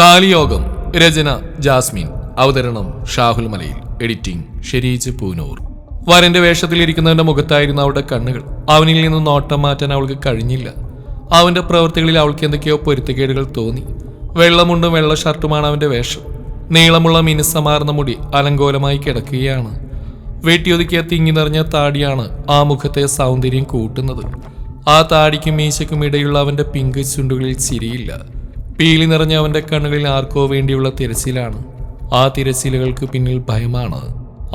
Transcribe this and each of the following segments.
താലിയോഗം രചന Jasmine. അവതരണം Shahul Malayil. Editing Shareej Poonoor. വരന്റെ വേഷത്തിലിരിക്കുന്നവന്റെ മുഖത്തായിരുന്നു അവളുടെ കണ്ണുകൾ. അവനിൽ നിന്ന് നോട്ടം മാറ്റാൻ അവൾക്ക് കഴിഞ്ഞില്ല. അവന്റെ പ്രവൃത്തികളിൽ അവൾക്ക് എന്തൊക്കെയോ പൊരുത്തക്കേടുകൾ തോന്നി. വെള്ളമുണ്ടും വെള്ള ഷർട്ടുമാണ് അവന്റെ വേഷം. നീളമുള്ള മിനുസമാർന്ന മുടി അലങ്കോലമായി കിടക്കുകയാണ്. വെട്ടിയൊതുക്കിയ തിങ്ങി നിറഞ്ഞ താടിയാണ് ആ മുഖത്തെ സൗന്ദര്യം കൂട്ടുന്നത്. ആ താടിക്കും മീശയ്ക്കും ഇടയുള്ള അവന്റെ പിങ്ക് ചുണ്ടുകളിൽ ചിരിയില്ല. പീലി നിറഞ്ഞ അവന്റെ കണ്ണുകളിൽ ആർക്കോ വേണ്ടിയുള്ള തിരച്ചിലാണ് ആ തിരച്ചിലുകൾക്ക് പിന്നിൽ ഭയമാണ്.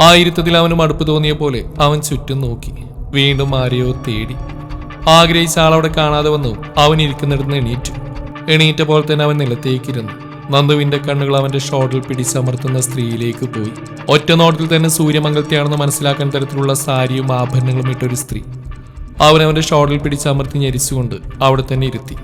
ആയിരത്തത്തിൽ അവന് മടുപ്പ് തോന്നിയ പോലെ അവൻ ചുറ്റും നോക്കി. വീണ്ടും ആരെയോ തേടി. ആഗ്രഹിച്ച ആളവിടെ കാണാതെ വന്നു. അവൻ ഇരിക്കുന്നിടത്ത് എണീറ്റു. എണീറ്റ പോലെ തന്നെ അവൻ നിലത്തേക്കിരുന്നു. നന്ദുവിന്റെ കണ്ണുകൾ അവന്റെ ഷോട്ടിൽ പിടിച്ചമർത്തുന്ന സ്ത്രീയിലേക്ക് പോയി. ഒറ്റ നോട്ടത്തിൽ തന്നെ സൂര്യമംഗലത്തെയാണെന്ന് മനസ്സിലാക്കാൻ തരത്തിലുള്ള സാരിയും ആഭരണങ്ങളും ഇട്ടൊരു സ്ത്രീ. അവൻ അവന്റെ ഷോട്ടിൽ പിടിച്ചമർത്തി ഞെരിച്ചുകൊണ്ട് അവിടെ തന്നെ ഇരുത്തി.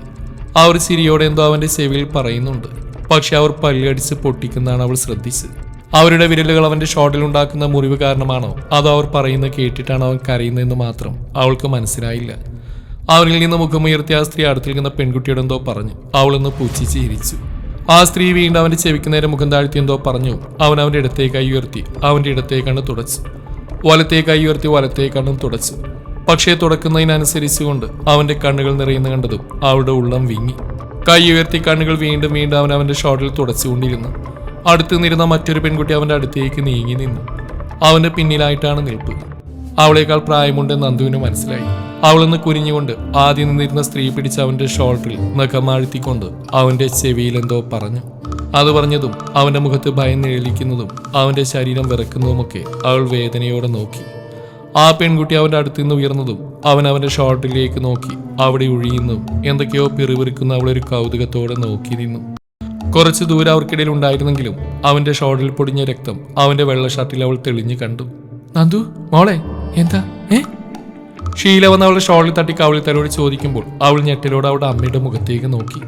ആ ഒരു എന്തോ അവന്റെ ചെവിയിൽ പറയുന്നുണ്ട്. പക്ഷെ അവർ പല്ലടിച്ച് പൊട്ടിക്കുന്നതാണ് അവൾ ശ്രദ്ധിച്ചത്. അവരുടെ വിരലുകൾ അവന്റെ ഷോട്ടിൽ ഉണ്ടാക്കുന്ന മുറിവ് കാരണമാണോ? അതോ അവർ പറയുന്നത് കേട്ടിട്ടാണ് അവൻ കരയുന്നതെന്ന് മാത്രം അവൾക്ക് മനസ്സിലായില്ല. അവരിൽ നിന്ന് മുഖമുയർത്തിയ ആ സ്ത്രീ അടുത്ത് നിൽക്കുന്ന പെൺകുട്ടിയോട് എന്തോ പറഞ്ഞു. അവളൊന്ന് പുച്ഛിച്ച് ചിരിച്ചു. ആ സ്ത്രീ വീണ്ടും അവന്റെ ചെവിക്ക് നേരെ മുഖം താഴ്ത്തി എന്തോ പറഞ്ഞു. അവൻ ഇടത്തേക്ക് കൈ ഉയർത്തി. അവന്റെ ഇടത്തേക്കാണ് തുടച്ചു. വലത്തേക്ക് കൈ ഉയർത്തി വലത്തേക്കാണ് തുടച്ചു. പക്ഷേ തുടക്കുന്നതിനനുസരിച്ചുകൊണ്ട് അവന്റെ കണ്ണുകൾ നിറയുന്ന കണ്ടതും അവളുടെ ഉള്ളം വിങ്ങി. കൈ ഉയർത്തി കണ്ണുകൾ വീണ്ടും വീണ്ടും അവൻ അവന്റെ ഷോട്ടിൽ തുടച്ചുകൊണ്ടിരുന്നു. അടുത്ത് നിന്നിരുന്ന മറ്റൊരു പെൺകുട്ടി അവന്റെ അടുത്തേക്ക് നീങ്ങി നിന്നു. അവന്റെ പിന്നിലായിട്ടാണ് നിൽപ്പ്. അവളേക്കാൾ പ്രായമുണ്ടെന്ന് നന്ദുവിന് മനസ്സിലായി. അവളൊന്ന് കുനിഞ്ഞുകൊണ്ട് ആദ്യം നിന്നിരുന്ന സ്ത്രീ പിടിച്ച് അവന്റെ ഷോൾട്ടറിൽ നഖമാഴ്ത്തിക്കൊണ്ട് അവന്റെ ചെവിയിൽ എന്തോ പറഞ്ഞു. അത് പറഞ്ഞതും അവന്റെ മുഖത്ത് ഭയം നിഴലിക്കുന്നതും അവന്റെ ശരീരം വിറക്കുന്നതുമൊക്കെ അവൾ വേദനയോടെ നോക്കി. ആ പെൺകുട്ടി അവന്റെ അടുത്തു നിന്ന് ഉയർന്നതും അവൻ അവന്റെ ഷോർട്ടിലേക്ക് നോക്കി അവിടെ ഒഴിയുന്നതും എന്തൊക്കെയോ പിറിവിറുക്കുന്ന അവളൊരു കൗതുകത്തോടെ നോക്കി നിന്നു. കുറച്ച് ദൂരം അവർക്കിടയിൽ ഉണ്ടായിരുന്നെങ്കിലും അവന്റെ ഷോർട്ടിൽ പൊടിഞ്ഞ രക്തം അവന്റെ വെള്ള ഷർട്ടിൽ അവൾ തെളിഞ്ഞു കണ്ടു. നന്ദു മോളെ എന്താ? ഏ? ഷീല വന്ന് അവളുടെ ഷോളിൽ തട്ടി കവളി തലോട് ചോദിക്കുമ്പോൾ അവൾ ഞെട്ടിലോട് അവളുടെ അമ്മയുടെ മുഖത്തേക്ക് നോക്കി.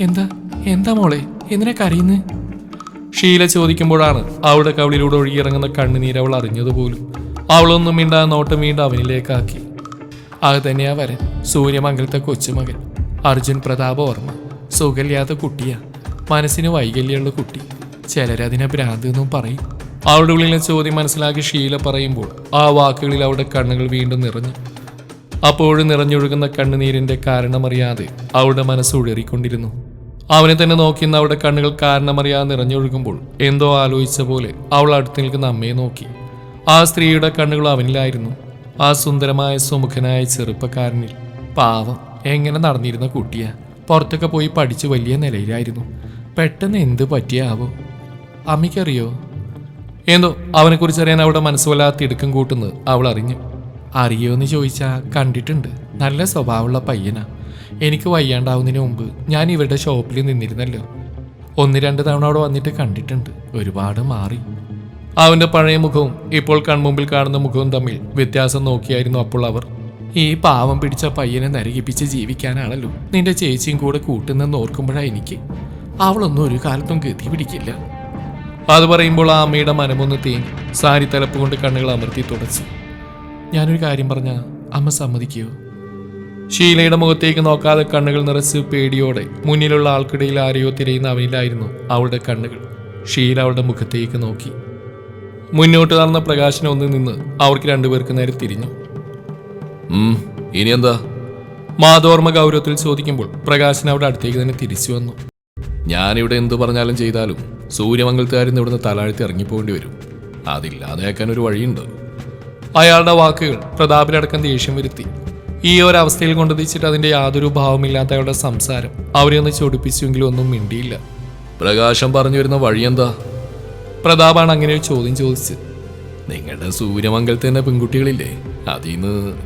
എന്താ? എന്താ മോളെ? എന്തിനാ കരയുന്നത് ഷീല ചോദിക്കുമ്പോഴാണ് അവളുടെ കവളിയിലൂടെ ഒഴുകിയിറങ്ങുന്ന കണ്ണുനീര് അവൾ അറിഞ്ഞതുപോലും. അവളൊന്നും മിണ്ടാ നോട്ടം വീണ്ടും അവനിലേക്കാക്കി. അത് തന്നെയാ വരൻ സൂര്യമംഗലത്തെ കൊച്ചുമകൻ അർജുൻ പ്രതാപ ഓർമ്മ സുഖമില്ലാത്ത കുട്ടിയാ മനസ്സിന് വൈകല്യമുള്ള കുട്ടി. ചിലരതിനെ ഭ്രാന്ത് എന്നും പറയും. അവളുടെ ഉള്ളിലെ ചോദ്യം മനസ്സിലാക്കി ഷീല പറയുമ്പോൾ ആ വാക്കുകളിൽ അവളുടെ കണ്ണുകൾ വീണ്ടും നിറഞ്ഞു. അപ്പോഴും നിറഞ്ഞൊഴുകുന്ന കണ്ണുനീരിന്റെ കാരണമറിയാതെ അവളുടെ മനസ്സ് ഉഴറിക്കൊണ്ടിരുന്നു. അവനെ തന്നെ നോക്കിയെന്ന് അവളുടെ കണ്ണുകൾ കാരണമറിയാതെ നിറഞ്ഞൊഴുകുമ്പോൾ എന്തോ ആലോചിച്ച പോലെ അവൾ അടുത്ത് നിൽക്കുന്ന അമ്മയെ നോക്കി. ആ സ്ത്രീയുടെ കണ്ണുകൾ അവനിലായിരുന്നു. ആ സുന്ദരമായ സുമുഖനായ ചെറുപ്പക്കാരനിൽ. പാവം എങ്ങനെ നടന്നിരുന്ന കുട്ടിയാ. പുറത്തൊക്കെ പോയി പഠിച്ച് വലിയ നിലയിലായിരുന്നു. പെട്ടെന്ന് എന്ത് പറ്റിയാവോ. അമ്മയ്ക്കറിയോ? എന്തോ അവനെക്കുറിച്ച് അറിയാൻ അവളുടെ മനസ്സ് വല്ലാത്ത തിടുക്കം കൂട്ടുന്നത് അവൾ അറിഞ്ഞു. അറിയോന്ന് ചോദിച്ചാ കണ്ടിട്ടുണ്ട്. നല്ല സ്വഭാവമുള്ള പയ്യനാ. എനിക്ക് വയ്യാണ്ടാവുന്നതിന് മുമ്പ് ഞാൻ ഇവരുടെ ഷോപ്പിൽ നിന്നിരുന്നല്ലോ. ഒന്ന് രണ്ട് തവണ അവിടെ വന്നിട്ട് കണ്ടിട്ടുണ്ട്. ഒരുപാട് മാറി. അവന്റെ പഴയ മുഖവും ഇപ്പോൾ കൺമുമ്പിൽ കാണുന്ന മുഖവും തമ്മിൽ വ്യത്യാസം നോക്കിയായിരുന്നു അപ്പോൾ അവർ. ഈ പാവം പിടിച്ച പയ്യനെ നരകിപ്പിച്ച് ജീവിക്കാനാണല്ലോ നിന്റെ ചേച്ചിയും കൂടെ കൂട്ടുന്നെന്ന് ഓർക്കുമ്പോഴാ എനിക്ക്. അവളൊന്നും ഒരു കാലത്തും ഗതി പിടിക്കില്ല. അത് പറയുമ്പോൾ ആ അമ്മയുടെ മനമൊന്ന് തേങ്ങി സാരി തലപ്പ് കൊണ്ട് കണ്ണുകൾ അമർത്തി തുടച്ചു. ഞാനൊരു കാര്യം പറഞ്ഞ അമ്മ സമ്മതിക്കുമോ ഷീലയുടെ മുഖത്തേക്ക് നോക്കാതെ കണ്ണുകൾ നിറച്ച് പേടിയോടെ മുന്നിലുള്ള ആൾക്കിടയിൽ ആരെയോ തിരയുന്ന അവനിലായിരുന്നു അവളുടെ കണ്ണുകൾ. ഷീല അവളുടെ മുഖത്തേക്ക് നോക്കി. മുന്നോട്ട് നടന്ന പ്രകാശനം ഒന്നിൽ നിന്ന് അവർക്ക് രണ്ടുപേർക്ക് നേരെ തിരിഞ്ഞു. ഇനി എന്താ മാധോർമ്മ ഗൗരവത്തിൽ ചോദിക്കുമ്പോൾ പ്രകാശൻ അവിടെ അടുത്തേക്ക് തന്നെ തിരിച്ചു വന്നു. ഞാനിവിടെ എന്തു പറഞ്ഞാലും ചെയ്താലും സൂര്യമംഗലത്തുകാരിന്ന് ഇവിടുന്ന് തലാഴ്ത്തി ഇറങ്ങിപ്പോകേണ്ടി വരും. അതില്ലാതെയാക്കാൻ ഒരു വഴിയുണ്ട്. അയാളുടെ വാക്കുകൾ പ്രതാപിലടക്കം ദേഷ്യം വരുത്തി. ഈ ഒരവസ്ഥയിൽ കൊണ്ടെത്തിച്ചിട്ട് അതിന്റെ യാതൊരു ഭാവമില്ലാത്ത അയാളുടെ സംസാരം അവരെ ഒന്ന് ചൊടിപ്പിച്ചുവെങ്കിലും ഒന്നും മിണ്ടിയില്ല. പ്രകാശം പറഞ്ഞു വരുന്ന വഴിയെന്താ? പ്രതാപാണ് അങ്ങനെ ഒരു ചോദ്യം ചോദിച്ചത്. നിങ്ങളുടെ സൂര്യമംഗലത്ത് തന്നെ പെൺകുട്ടികളില്ലേ? അതിന്ന്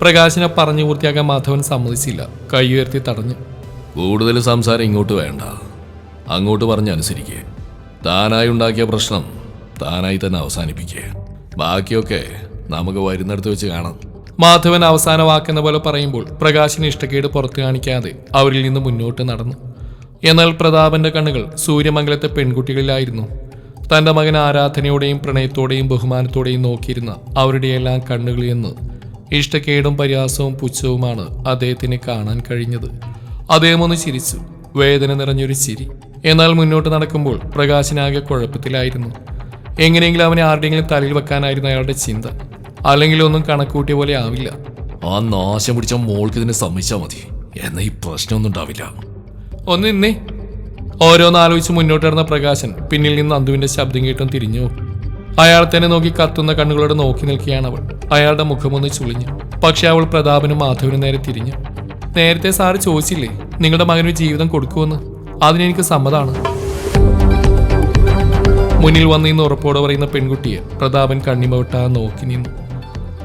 പ്രകാശിനെ പറഞ്ഞു പൂർത്തിയാക്കാൻ മാധവൻ സമ്മതിച്ചില്ല. കൈ ഉയർത്തി തടഞ്ഞു. കൂടുതൽ സംസാരം ഇങ്ങോട്ട് വേണ്ട. അങ്ങോട്ട് പറഞ്ഞ് അനുസരിക്കുക താനായി ഉണ്ടാക്കിയ പ്രശ്നം താനായി തന്നെ അവസാനിപ്പിക്കുക ബാക്കിയൊക്കെ നമുക്ക് വരുന്നിടത്ത് വെച്ച് കാണാം. മാധവൻ അവസാന വാക്കെന്ന പോലെ പറയുമ്പോൾ പ്രകാശിന് ഇഷ്ടക്കേട് പുറത്തു കാണിക്കാതെ അവരിൽ നിന്ന് മുന്നോട്ട് നടന്നു. എന്നാൽ പ്രതാപന്റെ കണ്ണുകൾ സൂര്യമംഗലത്തെ പെൺകുട്ടികളിലായിരുന്നു. തന്റെ മകൻ ആരാധനയോടെയും പ്രണയത്തോടെയും ബഹുമാനത്തോടെയും നോക്കിയിരുന്ന അവരുടെയെല്ലാം കണ്ണുകളിൽ നിന്ന് ഇഷ്ടക്കേടും പരിഹാസവും പുച്ഛവുമാണ് അദ്ദേഹത്തിന് കാണാൻ കഴിഞ്ഞത്. അദ്ദേഹം ഒന്ന് ചിരിച്ചു. വേദന നിറഞ്ഞൊരു ചിരി. എന്നാൽ മുന്നോട്ട് നടക്കുമ്പോൾ പ്രകാശനാകെ കുഴപ്പത്തിലായിരുന്നു. എങ്ങനെയെങ്കിലും അവനെ ആരുടെയെങ്കിലും തലയിൽ വെക്കാനായിരുന്നു അയാളുടെ ചിന്ത. അല്ലെങ്കിൽ ഒന്നും കണക്കൂട്ടിയ പോലെ ആവില്ല. ആ നാശം പിടിച്ച മോൾക്ക് ഇതിനെ സമ്മതിച്ചാൽ മതി. എന്നാ ഈ പ്രശ്നമൊന്നും ഉണ്ടാവില്ല. ഒന്ന് നിന്നേ. ഓരോന്നാലോചിച്ച് മുന്നോട്ട് നടന്ന പ്രകാശൻ പിന്നിൽ നിന്ന് അന്തുവിന്റെ ശബ്ദം കേട്ടും തിരിഞ്ഞു. അയാൾ തന്നെ നോക്കി കത്തുന്ന കണ്ണുകളോട് നോക്കി നിൽക്കുകയാണ് അവൾ. അയാളുടെ മുഖമൊന്ന് ചുളിഞ്ഞു. പക്ഷെ അവൾ പ്രതാപനും മാധവനും നേരെ തിരിഞ്ഞു. നേരത്തെ സാറ് ചോദിച്ചില്ലേ നിങ്ങളുടെ മകന് ജീവിതം കൊടുക്കുമെന്ന്? അതിനെനിക്ക് സമ്മതമാണ് മുന്നിൽ വന്ന് ഇന്ന് ഉറപ്പോടെ പറയുന്ന പെൺകുട്ടിയെ പ്രതാപൻ കണ്ണിമവിട്ടാ നോക്കി നിന്നു.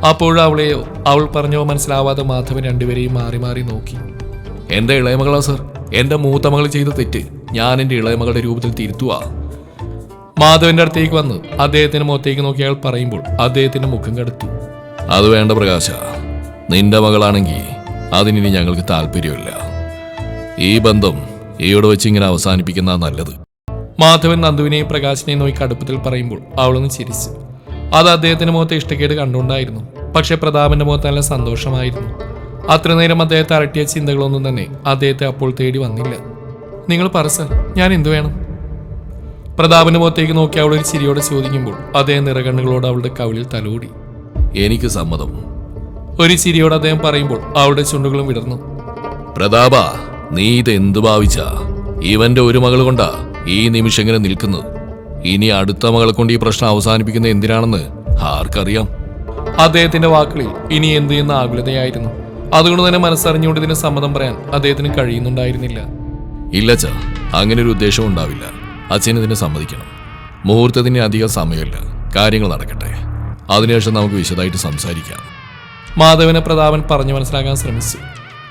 അപ്പോഴും അവളെയോ അവൾ പറഞ്ഞോ മനസ്സിലാവാതെ മാധവൻ രണ്ടുപേരെയും മാറി മാറി നോക്കി. എന്റെ ഇളയമകളാ സർ. എന്റെ മൂത്ത മകൾ ചെയ്ത തെറ്റ്. ഞാൻ എന്റെ ഇളയമകളുടെ രൂപത്തിൽ തിരുത്തുക മാധവന്റെ അടുത്തേക്ക് വന്ന് അദ്ദേഹത്തിന്റെ മുഖത്തേക്ക് നോക്കി അയാൾ പറയുമ്പോൾ അദ്ദേഹത്തിന്റെ മുഖം കടുത്തു. അത് വേണ്ട പ്രകാശ. നിന്റെ മകളാണെങ്കിൽ അതിനി ഞങ്ങൾക്ക് താല്പര്യമില്ല. ഈ ബന്ധം ഈയോട് വെച്ച് ഇങ്ങനെ അവസാനിപ്പിക്കുന്ന നല്ലത്. മാധവൻ നന്ദുവിനെയും പ്രകാശിനെയും നോക്കി കടുപ്പത്തിൽ പറയുമ്പോൾ അവളൊന്ന് ചിരിച്ചു. അത് അദ്ദേഹത്തിന്റെ മുഖത്തെ ഇഷ്ടക്കേട് കണ്ടുകൊണ്ടായിരുന്നു. പക്ഷെ പ്രതാപന്റെ മുഖത്ത് നല്ല സന്തോഷമായിരുന്നു. അത്ര നേരം അദ്ദേഹത്തെ അരട്ടിയ ചിന്തകളൊന്നും തന്നെ അദ്ദേഹത്തെ അപ്പോൾ തേടി വന്നില്ല. നിങ്ങൾ പറ സർ. ഞാൻ എന്തു വേണം? പ്രതാപന് മുഖത്തേക്ക് നോക്കി അവൾ ഒരു ചിരിയോടെ ചോദിക്കുമ്പോൾ അദ്ദേഹം നിറകണ്ണുകളോട് അവളുടെ കവിളിൽ തലോടി. എനിക്ക് സമ്മതം. ഒരു ചിരിയോട് അദ്ദേഹം പറയുമ്പോൾ അവളുടെ ചുണ്ടുകളും വിടർന്നു. പ്രതാപ നീ ഇത് എന്തു ഭാവിച്ച? ഇവന്റെ ഒരു മകൾ കൊണ്ടാ ഈ നിമിഷം ഇങ്ങനെ നിൽക്കുന്നത്. ഇനി അടുത്ത മകളെ കൊണ്ട് ഈ പ്രശ്നം അവസാനിപ്പിക്കുന്നത് എന്തിനാണെന്ന് ആർക്കറിയാം? അദ്ദേഹത്തിന്റെ വാക്കുകളിൽ ഇനി എന്ത് എന്ന ആകുലതയായിരുന്നു. അതുകൊണ്ട് തന്നെ മനസ്സറിഞ്ഞുകൊണ്ട് ഇതിന് സമ്മതം പറയാൻ അദ്ദേഹത്തിന് കഴിയുന്നുണ്ടായിരുന്നില്ല. ഇല്ലച്ച അങ്ങനെ ഒരു ഉദ്ദേശം ഉണ്ടാവില്ല. അച്ഛൻ ഇതിനെ സമ്മതിക്കണം. മുഹൂർത്തത്തിന് അധികം സമയമില്ല. കാര്യങ്ങൾ നടക്കട്ടെ. അതിനുശേഷം നമുക്ക് വിശദമായിട്ട് സംസാരിക്കാം. മാധവനെ പ്രതാപൻ പറഞ്ഞു മനസ്സിലാക്കാൻ ശ്രമിച്ചു.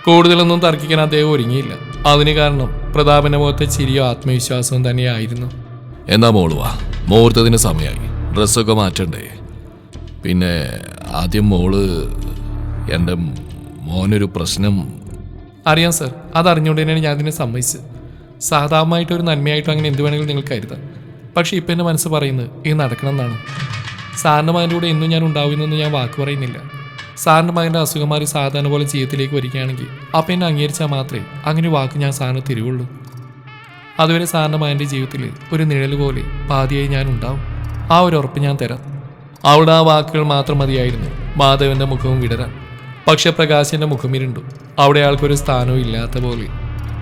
കൂടുതലൊന്നും തർക്കിക്കാൻ അദ്ദേഹം ഒരുങ്ങിയില്ല. അതിന് കാരണം പ്രതാപന്റെ മുഖത്തെ ചിരിയോ ആത്മവിശ്വാസവും തന്നെയായിരുന്നു. എന്നാ മോളുവാ മുഹൂർത്തത്തിന് സമയമായി. ഡ്രസ്സൊക്കെ മാറ്റണ്ടേ? പിന്നെ ആദ്യം മോൾ എന്റെ മോനൊരു പ്രശ്നം അറിയാം സർ അതറിഞ്ഞുകൊണ്ട് തന്നെയാണ് ഞാൻ അതിനെ സമ്മതിച്ചത്. സാധാരണമായിട്ട് ഒരു നന്മയായിട്ടോ അങ്ങനെ എന്ത് വേണമെങ്കിലും നിങ്ങൾ കരുതാം. പക്ഷേ ഇപ്പം എന്റെ മനസ്സ് പറയുന്നത് ഇത് നടക്കണമെന്നാണ്. സാറിന്റെ മകന്റെ കൂടെ എന്നും ഞാൻ ഉണ്ടാവുമെന്നൊന്നും ഞാൻ വാക്ക് പറയുന്നില്ല. സാറിന്റെ മകന്റെ അസുഖം മാറി സാധാരണ പോലെ ജീവിതത്തിലേക്ക് വരികയാണെങ്കിൽ അപ്പം എന്നെ അംഗീകരിച്ചാൽ മാത്രമേ അങ്ങനെ വാക്ക് ഞാൻ സാറിന് തരുവുള്ളൂ അതുവരെ സാറിന്റെ മകന്റെ ജീവിതത്തിൽ ഒരു നിഴൽ പോലെ പാതിയായി ഞാൻ ഉണ്ടാവും. ആ ഒരു ഉറപ്പ് ഞാൻ തരാം. അവളുടെ ആ വാക്കുകൾ മാത്രം മതിയായിരുന്നു. മാധവന്റെ മുഖവും വിടരാൻ. പക്ഷെ പ്രകാശിന്റെ മുഖമിരുണ്ടു അവിടെ ആൾക്കൊരു സ്ഥാനവും ഇല്ലാത്ത പോലെ.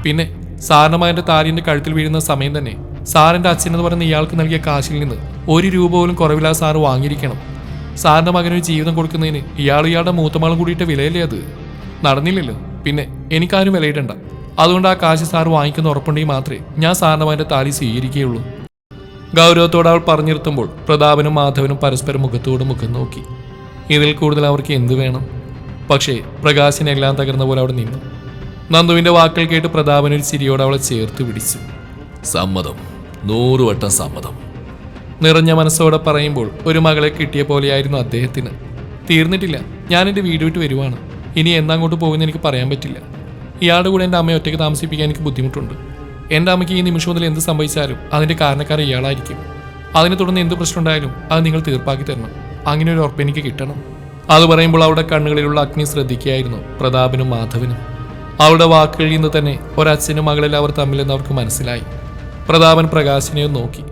പിന്നെ സാറിന്റെ മകന്റെ താലിന്റെ കഴുത്തിൽ വീഴുന്ന സമയം തന്നെ. സാറിന്റെ അച്ഛൻ എന്ന് പറയുന്ന ഇയാൾക്ക് നൽകിയ കാശിൽ നിന്ന് ഒരു രൂപ പോലും കുറവില്ലാതെ സാറ് വാങ്ങിയിരിക്കണം. സാറിന്റെ മകനൊരു ജീവിതം കൊടുക്കുന്നതിന് ഇയാൾ ഇയാളുടെ മൂത്തമാളും കൂടിയിട്ട് വിലയല്ലേ അത്? നടന്നില്ലല്ലോ. പിന്നെ എനിക്കാരും വിലയിടണ്ട. അതുകൊണ്ട് ആ കാശ് സാർ വാങ്ങിക്കുന്ന ഉറപ്പുണ്ടെങ്കിൽ മാത്രമേ ഞാൻ സാറിന്റെ മകന്റെ താലി സ്വീകരിക്കുകയുള്ളൂ. ഗൗരവത്തോടെ അവൾ പറഞ്ഞിരുത്തുമ്പോൾ പ്രതാപനും മാധവനും പരസ്പരം മുഖത്തോട് മുഖം നോക്കി. ഇതിൽ കൂടുതൽ അവർക്ക് എന്തു വേണം? പക്ഷേ പ്രകാശിനെല്ലാം തകർന്ന പോലെ അവിടെ നിന്നു. നന്ദുവിന്റെ വാക്കുകൾ കേട്ട് പ്രതാപൻ ഒരു ചിരിയോടെ അവളെ ചേർത്ത് പിടിച്ചു. സമ്മതം. നൂറുവട്ടം സമ്മതം. നിറഞ്ഞ മനസ്സോടെ പറയുമ്പോൾ ഒരു മകളെ കിട്ടിയ പോലെയായിരുന്നു അദ്ദേഹത്തിന്. തീർന്നിട്ടില്ല. ഞാൻ എന്റെ വീട് വിട്ട് വരുവാണ്. ഇനി എന്നങ്ങോട്ട് പോകുമെന്ന് എനിക്ക് പറയാൻ പറ്റില്ല. ഇയാളുടെ കൂടെ എന്റെ അമ്മയെ ഒറ്റയ്ക്ക് താമസിപ്പിക്കാൻ എനിക്ക് ബുദ്ധിമുട്ടുണ്ട്. എന്റെ അമ്മയ്ക്ക് ഈ നിമിഷം മുതൽ എന്ത് സംഭവിച്ചാലും അതിന്റെ കാരണക്കാരൻ ഇയാളായിരിക്കും. അതിനെ തുടർന്ന് എന്ത് പ്രശ്നമുണ്ടായാലും അത് നിങ്ങൾ തീർപ്പാക്കി തരണം. അങ്ങനെ ഒരു ഉറപ്പ് എനിക്ക് കിട്ടണം. അത് പറയുമ്പോൾ അവളുടെ കണ്ണുകളിലുള്ള അഗ്നി ശ്രദ്ധിക്കുകയായിരുന്നു പ്രതാപനും മാധവനും. അവളുടെ വാക്കുകളിൽ നിന്ന് തന്നെ ഒരച്ഛനും മകളിൽ അവർ തമ്മിലെന്ന് അവർക്ക് മനസ്സിലായി. പ്രതാപൻ പ്രകാശിനെ നോക്കി.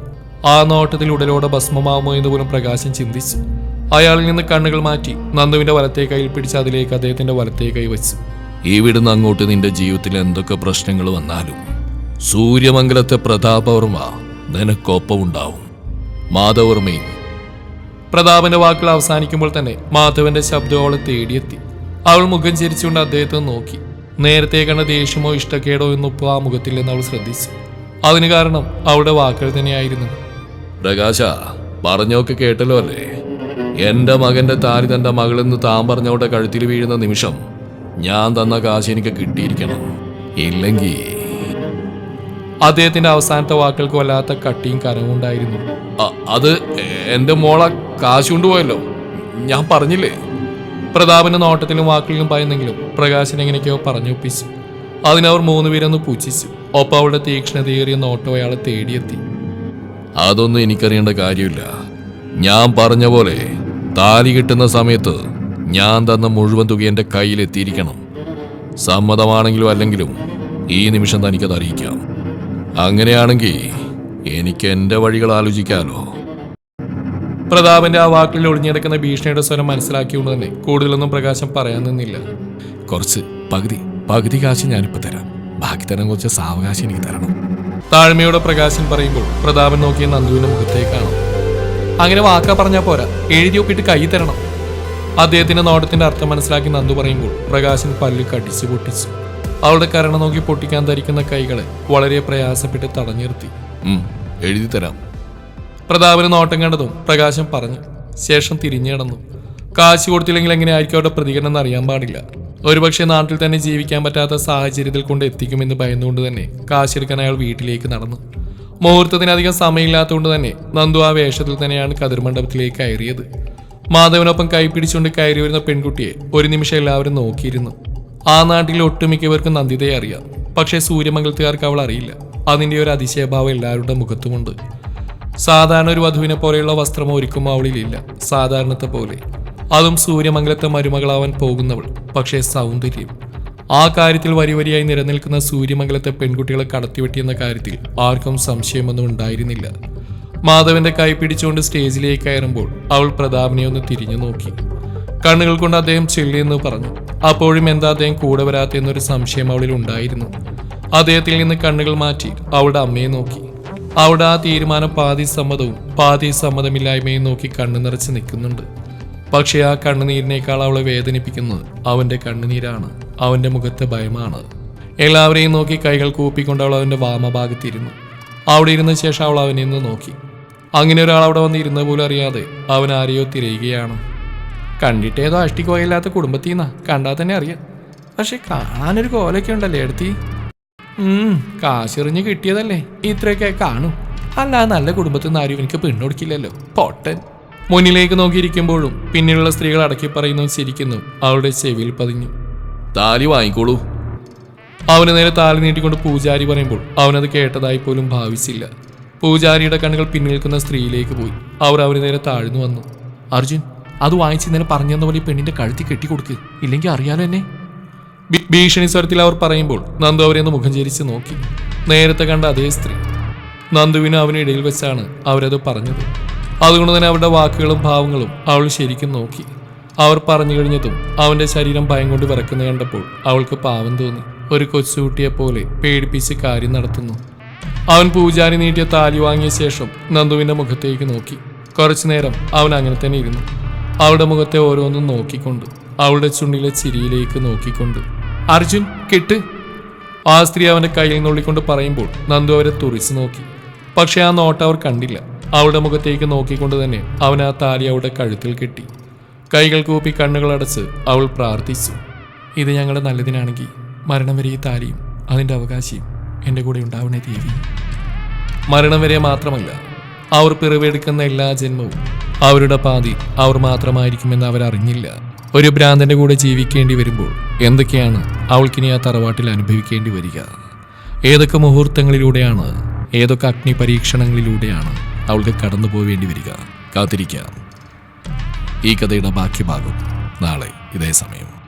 ആ നോട്ടത്തിൽ ഉടലോടെ ഭസ്മമാവുമോ എന്ന് പോലും പ്രകാശൻ ചിന്തിച്ചു. അയാളിൽ നിന്ന് കണ്ണുകൾ മാറ്റി നന്ദുവിന്റെ വലത്തെ കൈയിൽ പിടിച്ച് അതിലേക്ക് അദ്ദേഹത്തിന്റെ വലത്തെ കൈ വെച്ചു. ഈ ഇവിടുന്ന് അങ്ങോട്ട് നിന്റെ ജീവിതത്തിൽ എന്തൊക്കെ പ്രശ്നങ്ങൾ വന്നാലും സൂര്യമംഗലത്തെ പ്രതാപവർമ്മ നിനക്കൊപ്പമുണ്ടാവും. മാധവർമ്മയും പ്രതാപന്റെ വാക്കുകൾ അവസാനിക്കുമ്പോൾ തന്നെ മാധവന്റെ ശബ്ദം അവളെ തേടിയെത്തി. അവൾ മുഖം ചിരിച്ചുകൊണ്ട് അദ്ദേഹത്തെ നോക്കി. നേരത്തെ കണ്ട ദേഷ്യമോ ഇഷ്ടക്കേടോ എന്നൊപ്പം ആ മുഖത്തില്ലെന്ന് അവൾ ശ്രദ്ധിച്ചു. അതിന് കാരണം അവളുടെ വാക്കുകൾ തന്നെയായിരുന്നു. പ്രകാശ പറഞ്ഞൊക്കെ കേട്ടല്ലോ അല്ലേ? എന്റെ മകന്റെ താലി തന്റെ മകളെന്ന് താൻ പറഞ്ഞവളുടെ കഴുത്തിൽ വീഴുന്ന നിമിഷം ഞാൻ തന്ന കാശ് എനിക്ക് കിട്ടിയിരിക്കണം. ഇല്ലെങ്കിൽ. അദ്ദേഹത്തിന്റെ അവസാനത്തെ വാക്കുകൾക്ക് വല്ലാത്ത കട്ടിയും കനവും ഉണ്ടായിരുന്നു അത് എന്റെ മോളെ കാശ് കൊണ്ടുപോയല്ലോ ഞാൻ പറഞ്ഞില്ലേ? പ്രതാപന്റെ നോട്ടത്തിലും വാക്കിലും പറയുന്നെങ്കിലും പ്രകാശൻ എങ്ങനെയൊക്കെയോ പറഞ്ഞൊപ്പിച്ചു അതിനവർ മൂന്നുപേരൊന്ന് പൂച്ചിച്ചു ഒപ്പം അവളുടെ തീക്ഷ്ണതയേറിയ നോട്ടം അയാളെ തേടിയെത്തി. അതൊന്നും എനിക്കറിയേണ്ട കാര്യമില്ല. ഞാൻ പറഞ്ഞ പോലെ താലി കിട്ടുന്ന സമയത്ത് ഞാൻ തന്ന മുഴുവൻ തുക എന്റെ കയ്യിൽ എത്തിയിരിക്കണം. സമ്മതമാണെങ്കിലും അല്ലെങ്കിലും ഈ നിമിഷം തനിക്കത് അറിയിക്കാം. അങ്ങനെയാണെങ്കിൽ എനിക്ക് എന്റെ വഴികൾ ആലോചിക്കാമല്ലോ പ്രതാപന്റെ ആ വാക്കിൽ ഒളിഞ്ഞിടക്കുന്ന ഭീഷണിയുടെ സ്വരം മനസ്സിലാക്കിയുകൊണ്ട് തന്നെ കൂടുതലൊന്നും പ്രകാശം പറയാൻ നിന്നില്ല. കുറച്ച് പകുതി പകുതി കാശ് ഞാനിപ്പോൾ തരാം. ബാക്കി തരാൻ കുറച്ച് സാവകാശം എനിക്ക് തരണം. താഴ്മയോടെ പ്രകാശൻ പറയുമ്പോൾ പ്രതാപൻ നോക്കിയ നന്ദുവിന്റെ മുഖത്തേക്കാണ്. അങ്ങനെ വാക്കാ പറഞ്ഞാ പോരാ. എഴുതി ഒപ്പിട്ട് കൈ തരണം. അദ്ദേഹത്തിന്റെ നോട്ടത്തിന്റെ അർത്ഥം മനസ്സിലാക്കി നന്ദു പറയുമ്പോൾ പ്രകാശൻ പല്ല് കടിച്ചു പൊട്ടിച്ചു. അവളുടെ കരണ നോക്കി പൊട്ടിക്കാൻ ധരിക്കുന്ന കൈകളെ വളരെ പ്രയാസപ്പെട്ട് തടഞ്ഞു നിർത്തി എഴുതി തരാം. പ്രതാപന് നോട്ടം കണ്ടതും പ്രകാശം പറഞ്ഞു ശേഷം തിരിഞ്ഞു കിടന്നു കാശ് കൊടുത്തില്ലെങ്കിൽ എങ്ങനെയായിരിക്കും അവരുടെ പ്രതികരണം അറിയാൻ പാടില്ല. ഒരുപക്ഷെ നാട്ടിൽ തന്നെ ജീവിക്കാൻ പറ്റാത്ത സാഹചര്യത്തിൽ കൊണ്ട് എത്തിക്കുമെന്ന് ഭയന്നുകൊണ്ട് തന്നെ കാശെടുക്കാൻ അയാൾ വീട്ടിലേക്ക് നടന്നു. മുഹൂർത്തത്തിനധികം സമയമില്ലാത്തതുകൊണ്ട് തന്നെ നന്ദു ആ വേഷത്തിൽ തന്നെയാണ് കതിർമണ്ഡപത്തിലേക്ക് കയറിയത്. മാധവനൊപ്പം കൈപ്പിടിച്ചുകൊണ്ട് കയറി വരുന്ന പെൺകുട്ടിയെ ഒരു നിമിഷം എല്ലാവരും നോക്കിയിരുന്നു. ആ നാട്ടിലെ ഒട്ടുമിക്കവർക്കും നന്ദിതയെ അറിയാം. പക്ഷേ സൂര്യമംഗലത്തുകാർക്ക് അവൾ അറിയില്ല. അതിന്റെ ഒരു അതിശയഭാവം എല്ലാവരുടെ മുഖത്തുമുണ്ട്. സാധാരണ ഒരു വധുവിനെ പോലെയുള്ള വസ്ത്രം ഒരുക്കും അവളിലില്ല സാധാരണത്തെ പോലെ. അതും സൂര്യമംഗലത്തെ മരുമകളാവാൻ പോകുന്നവൾ പക്ഷേ സൗന്ദര്യം. ആ കാര്യത്തിൽ വരി വരിയായി നിലനിൽക്കുന്ന സൂര്യമംഗലത്തെ പെൺകുട്ടികളെ കടത്തിവെട്ടിയെന്ന കാര്യത്തിൽ ആർക്കും സംശയമൊന്നും ഉണ്ടായിരുന്നില്ല. മാധവന്റെ കൈ പിടിച്ചുകൊണ്ട് സ്റ്റേജിലേക്ക് കയറുമ്പോൾ അവൾ പ്രതാപനെ ഒന്ന് തിരിഞ്ഞു നോക്കി. കണ്ണുകൾ കൊണ്ട് അദ്ദേഹം ചെല്ലിയെന്ന് പറഞ്ഞു. അപ്പോഴും എന്താ അദ്ദേഹം കൂടെ വരാത്ത എന്നൊരു സംശയം അവളിൽ ഉണ്ടായിരുന്നു. അദ്ദേഹത്തിൽ നിന്ന് കണ്ണുകൾ മാറ്റി അവളുടെ അമ്മയെ നോക്കി. അവിടെ ആ തീരുമാനം പാതി സമ്മതവും പാതി സമ്മതമില്ലായ്മയും നോക്കി കണ്ണു നിറച്ച് നിൽക്കുന്നുണ്ട്. പക്ഷെ ആ കണ്ണുനീരിനേക്കാൾ അവളെ വേദനിപ്പിക്കുന്നത് അവന്റെ കണ്ണുനീരാണ് അവന്റെ മുഖത്തെ ഭയമാണ്. എല്ലാവരെയും നോക്കി കൈകൾ കൂപ്പിക്കൊണ്ട് അവൾ അവന്റെ വാമഭാഗത്തിരുന്നു. അവിടെ ഇരുന്ന ശേഷം അവൾ അവനെ നിന്ന് നോക്കി. അങ്ങനെ ഒരാൾ അവിടെ വന്നിരുന്ന പോലും അറിയാതെ അവൻ ആരെയോ തിരയുകയാണ്. കണ്ടിട്ടേതോ അഷ്ടിക്കോയില്ലാത്ത കുടുംബത്തിൽ നിന്നാ കണ്ടാൽ തന്നെ അറിയാം. പക്ഷെ കാണാനൊരു കോലൊക്കെ ഉണ്ടല്ലേ എടുത്തി? കാശെറിഞ്ഞ് കിട്ടിയതല്ലേ? ഇത്രയൊക്കെ കാണും. അല്ലാതെ നല്ല കുടുംബത്തിൽ നിന്ന് ആരും എനിക്ക് പെണ്ണൊടുക്കില്ലല്ലോ പൊട്ടൻ മുന്നിലേക്ക് നോക്കിയിരിക്കുമ്പോഴും പിന്നിലുള്ള സ്ത്രീകൾ അടക്കി പറയുന്നു ചിരിക്കുന്നു. അവളുടെ ചെവിയിൽ പതിഞ്ഞു. താലി വാങ്ങിക്കോളൂ. അവന് നേരെ താലി നീട്ടിക്കൊണ്ട് പൂജാരി പറയുമ്പോൾ അവനത് കേട്ടതായി പോലും ഭാവിച്ചില്ല. പൂജാരിയുടെ കണ്ണുകൾ പിന്നിൽ നിൽക്കുന്ന സ്ത്രീയിലേക്ക് പോയി. അവർ അവന് നേരെ താഴ്ന്നു വന്നു. അർജുൻ അത് വാങ്ങിച്ച് ഇന്നലെ പറഞ്ഞെന്ന പോലെ ഈ പെണ്ണിന്റെ കഴുത്തി കെട്ടിക്കൊടുക്ക്. ഇല്ലെങ്കിൽ അറിയാലോ എന്നെ. ഭീഷണി സ്വരത്തിൽ അവർ പറയുമ്പോൾ നന്ദു അവരെ ഒന്ന് മുഖം ചരിച്ച് നോക്കി. നേരത്തെ കണ്ട അതേ സ്ത്രീ. നന്ദുവിനും അവനിടയിൽ വെച്ചാണ് അവരത് പറഞ്ഞത്. അതുകൊണ്ട് തന്നെ അവരുടെ വാക്കുകളും ഭാവങ്ങളും അവൾ ശരിക്കും നോക്കി. അവർ പറഞ്ഞു കഴിഞ്ഞതും അവന്റെ ശരീരം ഭയം കൊണ്ട് വിറക്കുന്ന കണ്ടപ്പോൾ അവൾക്ക് പാവം തോന്നി. ഒരു കൊച്ചുകുട്ടിയെ പോലെ പേടിപ്പിച്ച് കാര്യം നടത്തുന്നു. അവൻ പൂജാരി നീട്ടിയ താലി വാങ്ങിയ ശേഷം നന്ദുവിന്റെ മുഖത്തേക്ക് നോക്കി. കുറച്ചു നേരം അവൻ അങ്ങനെ തന്നെ ഇരുന്നു. അവളുടെ മുഖത്തെ ഓരോന്നും നോക്കിക്കൊണ്ട് അവളുടെ ചുണ്ടിലെ ചിരിയിലേക്ക് നോക്കിക്കൊണ്ട് അർജുൻ കിട്ട്. ആ സ്ത്രീ അവന്റെ കയ്യിൽ നുള്ളിക്കൊണ്ട് പറയുമ്പോൾ നന്ദു അവരെ തുറിച്ചു നോക്കി. പക്ഷെ ആ നോട്ട് അവർ കണ്ടില്ല. അവളുടെ മുഖത്തേക്ക് നോക്കിക്കൊണ്ട് തന്നെ അവൻ ആ താലി അവളുടെ കഴുത്തിൽ കെട്ടി. കൈകൾ കൂപ്പി കണ്ണുകൾ അടച്ച് അവൾ പ്രാർത്ഥിച്ചു. ഇത് ഞങ്ങളുടെ നല്ലതിനാണെങ്കിൽ മരണം വരെ ഈ താലിയും അതിന്റെ അവകാശിയും എന്റെ കൂടെ ഉണ്ടാവണേ ദേവി. മരണം വരെ മാത്രമല്ല അവർ പിറവെടുക്കുന്ന എല്ലാ ജന്മവും അവരുടെ പാതി അവർ മാത്രമായിരിക്കുമെന്ന് അവരറിഞ്ഞില്ല. ഒരു ഭ്രാന്തന്റെ കൂടെ ജീവിക്കേണ്ടി വരുമ്പോൾ എന്തൊക്കെയാണ് അവൾക്കിനി ആ തറവാട്ടിൽ അനുഭവിക്കേണ്ടി വരിക? ഏതൊക്കെ മുഹൂർത്തങ്ങളിലൂടെയാണ് ഏതൊക്കെ അഗ്നി പരീക്ഷണങ്ങളിലൂടെയാണ് അവൾക്ക് കടന്നു പോവേണ്ടി വരിക? കാത്തിരിക്കാം. ഈ കഥയുടെ ബാക്കി ഭാഗം നാളെ ഇതേ സമയം.